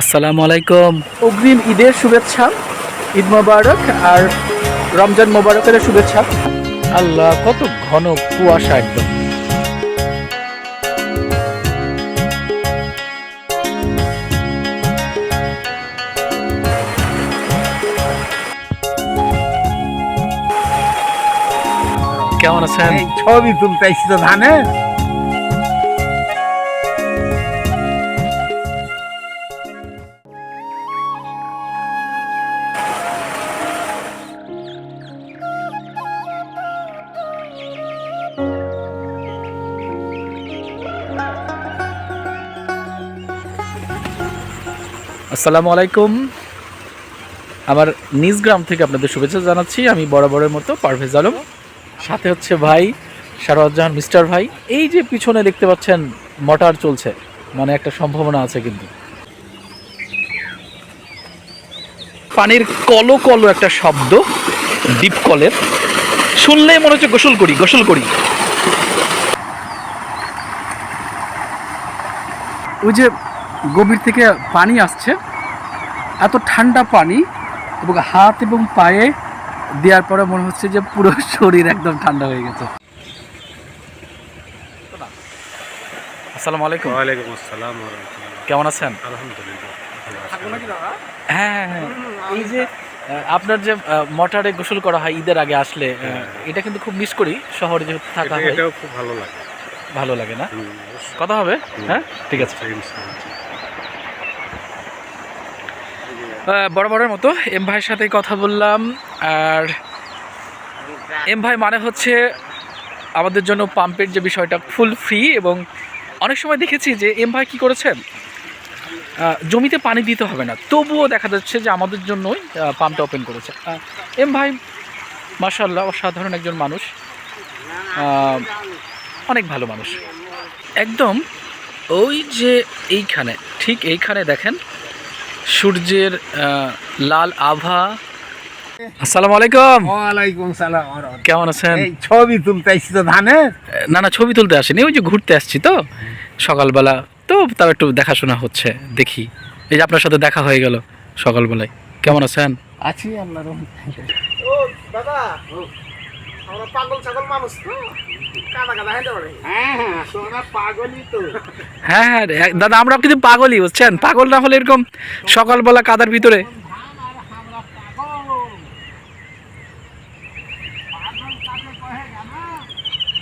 আসসালামু আলাইকুম। অগ্রিম ঈদের শুভেচ্ছা ঈদ মোবারক আর রমজান মোবারকের শুভেচ্ছা। আল্লাহ কত ঘন কুয়াশা একদম। কেমন আছেন? ছবি তুলতেছি তো ধানে আসসালামু আলাইকুম। আমার নিজ গ্রাম থেকে আপনাদের শুভেচ্ছা জানাচ্ছি। আমি বরাবরের মতো পারভেজ আলম। সাথে হচ্ছে ভাই সারওয়াজাহান মিস্টার ভাই। এই যে পিছনে দেখতে পাচ্ছেন, মটার চলছে। মানে একটা সম্ভাবনা আছে কিন্তু। পানির কলো কলো একটা শব্দ, ডিপ কলের। শুনলেই মনে হচ্ছে গোসল করি গোসল করি। ওই যে গভীর থেকে পানি আসছে। এত ঠান্ডা পানি এবং হাত এবং পায়ে দেওয়ার পরে মনে হচ্ছে যে পুরো শরীর একদম ঠান্ডা হয়ে গেছে। আসসালামু আলাইকুম। ওয়ালাইকুম আসসালাম কেমন আছেন? আলহামদুলিল্লাহ হ্যাঁ হ্যাঁ এই যে আপনার যে মোটরে গোসল করা হয় ঈদের আগে আসলে এটা কিন্তু খুব মিস করি শহরে যেহেতু থাকা হয়। এটাও খুব ভালো লাগে। ভালো লাগে না? কথা হবে? হ্যাঁ? ঠিক আছে। বরাবরের মতো। এম ভাইয়ের সাথে কথা বললাম। আর এম ভাই মানে হচ্ছে আমাদের জন্য পাম্পের যে বিষয়টা ফুল ফ্রি এবং অনেক সময় দেখেছি যে এম ভাই কী করেছেন? জমিতে পানি দিতে হবে না। তবুও দেখা যাচ্ছে যে আমাদের জন্যই পাম্পটা ওপেন করেছে। এম ভাই মার্শাল্লাহ অসাধারণ একজন মানুষ। অনেক ভালো মানুষ। একদম ওই যে এইখানে, ঠিক এইখানে দেখেন সূর্যের লাল আভা। আসসালামু আলাইকুম। ওয়ালাইকুম সালাম কেমন আছেন? এই ছবি তুলতেছি তো ধানে না না ছবি তুলতে আসেনি ওই যে ঘুরতে আসছি তো। সকালবেলা তো তাও একটু দেখাশোনা হচ্ছে দেখি। এই যে আপনার সাথে দেখা হয়ে গেল সকালবেলায়। কেমন আছেন? আছি আল্লাহর দাদা। আমরা পাগল ছাগল মানুষ তো। হ্যাঁ হ্যাঁ হ্যাঁ হ্যাঁ রে, দাদা আমরা কিন্তু পাগলই বুঝছেন? পাগল না হলে এরকম সকালবেলা কাদার ভিতরে।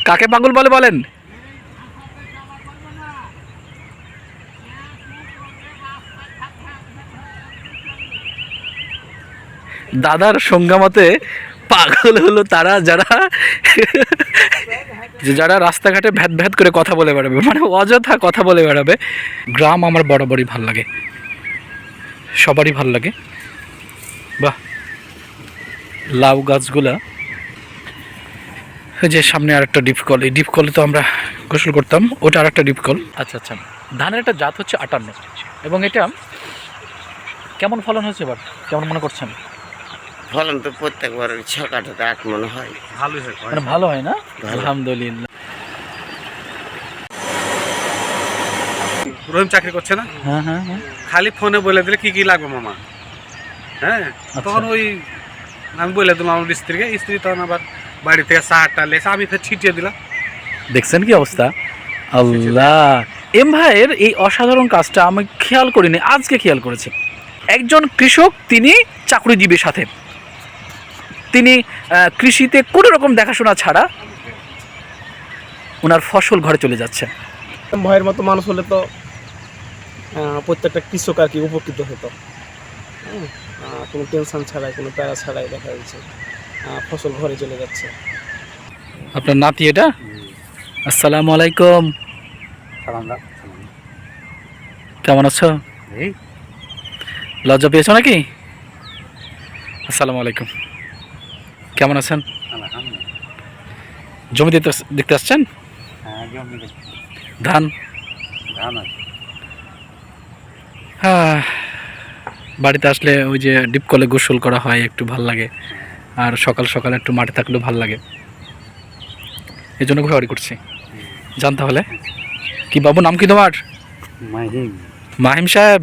কাকে পাগল বলে বলেন? দাদার সংজ্ঞামতে পাগল হলো তারা, যারা যে যারা রাস্তাঘাটে ভ্যাত ভ্যাত করে কথা বলে বেড়াবে মানে অযথা কথা বলে বেড়াবে। গ্রাম আমার বরাবরই ভালো লাগে। সবারই ভালো লাগে। বাহ। লাউ গাছগুলা যে সামনে আরেকটা ডিপ কল, এই ডিপ কলে তো আমরা গোসল করতাম, ওটা আরেকটা ডিপ কল। আচ্ছা আচ্ছা। ধানের একটা জাত হচ্ছে আটান্ন। এবং এটা কেমন ফলন হয়েছে এবার? কেমন মনে করছেন? ফলন তো প্রত্যেকবার ওই ছ কাঠাতে আট মনে হয়। ভালোই হয় মানে ভালো হয় না। আলহামদুলিল্লাহ। রহিম চাকরি করছে না? হ্যাঁ হ্যাঁ হ্যাঁ। খালি ফোনে বলে দিলে কি কি লাগবে মামা? হ্যাঁ? তখন ওই আমি বলে দিলাম আমার স্ত্রীকে স্ত্রী তখন আবার বাড়ি থেকে সাহারটা লেসে আমি ফের ছিটিয়ে দিলাম। দেখছেন কি অবস্থা? আল্লাহ। এম ভাইয়ের এই অসাধারণ কাজটা আমি খেয়াল করিনি আজকে খেয়াল করেছি। একজন কৃষক তিনি চাকরিজীবীর সাথে। তিনি কৃষিতে কোনো রকম দেখাশোনা ছাড়া ওনার ফসল ঘরে চলে যাচ্ছে ভয়ের মতো মানুষ হলে তো প্রত্যেকটা কৃষক আর কি উপকৃত হতো। হ্যাঁ, কোনো টেনশন ছাড়াই কোনো প্যারা ছাড়াই দেখা যাচ্ছে ফসল ঘরে চলে যাচ্ছে। আপনার নাতি এটা? আসসালামু আলাইকুম। কেমন আছো? লজ্জা পেয়েছ নাকি? আসসালামু আলাইকুম। কেমন আছেন? জমি দেখতে দেখতে আসছেন? হ্যাঁ ধান? হ্যাঁ বাড়িতে আসলে ওই যে ডিপ কলে গোসল করা হয় একটু ভালো লাগে। আর সকাল সকাল একটু মাঠে থাকলেও ভালো লাগে। এই জন্য ঘোরাঘুরি করছি। জান তাহলে। কি বাবু নাম কি তোমার? মাহিম। মাহিম সাহেব।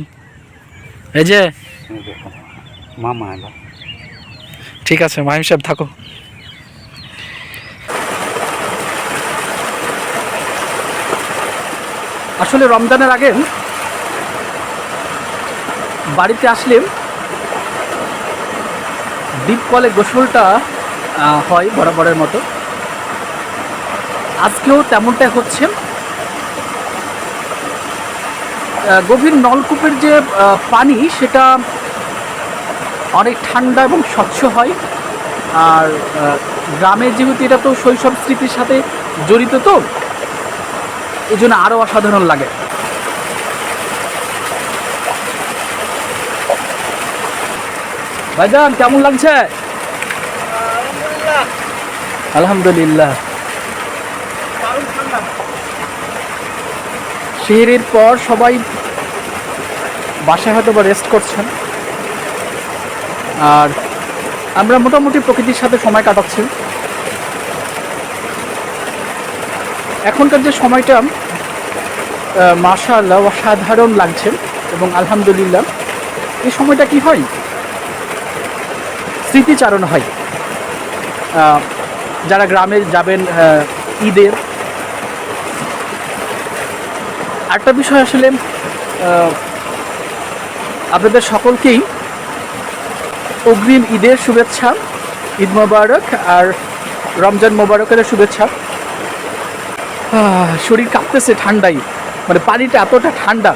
এই যে? মামা ঠিক আছে, মাহিম সাহেব, থাকো। আসলে রমজানের আগে বাড়িতে আসলে ডিপ কলে গোসলটা হয় বরাবরের মতো। আজকেও তেমনটাই হচ্ছে। গভীর নলকূপের যে পানি, সেটা অনেক ঠান্ডা এবং স্বচ্ছ হয়। আর আহ, গ্রামে যেহেতু এটা তো শৈশব স্মৃতির সাথে জড়িত তো এই জন্য আরও অসাধারণ লাগে। ভাইজান কেমন লাগছে? আলহামদুলিল্লাহ। শেহরের পর সবাই বাসায় হয়তো বা রেস্ট করছেন। আর আমরা মোটামুটি প্রকৃতির সাথে সময় কাটাচ্ছি। এখনকার যে সময়টা মাশাআল্লাহ অসাধারণ লাগছে এবং আলহামদুলিল্লাহ। এই সময়টা কি হয়? স্মৃতিচারণ হয়। যারা গ্রামে যাবেন ঈদের। আরেকটা বিষয় আসলে আপনাদের সকলকেই অগ্রিম ঈদের শুভেচ্ছা, ঈদ মোবারক আর রমজান মোবারকের শুভেচ্ছা। শরীর কাঁপতেছে ঠান্ডাই মানে পানিটা এতটা ঠান্ডা।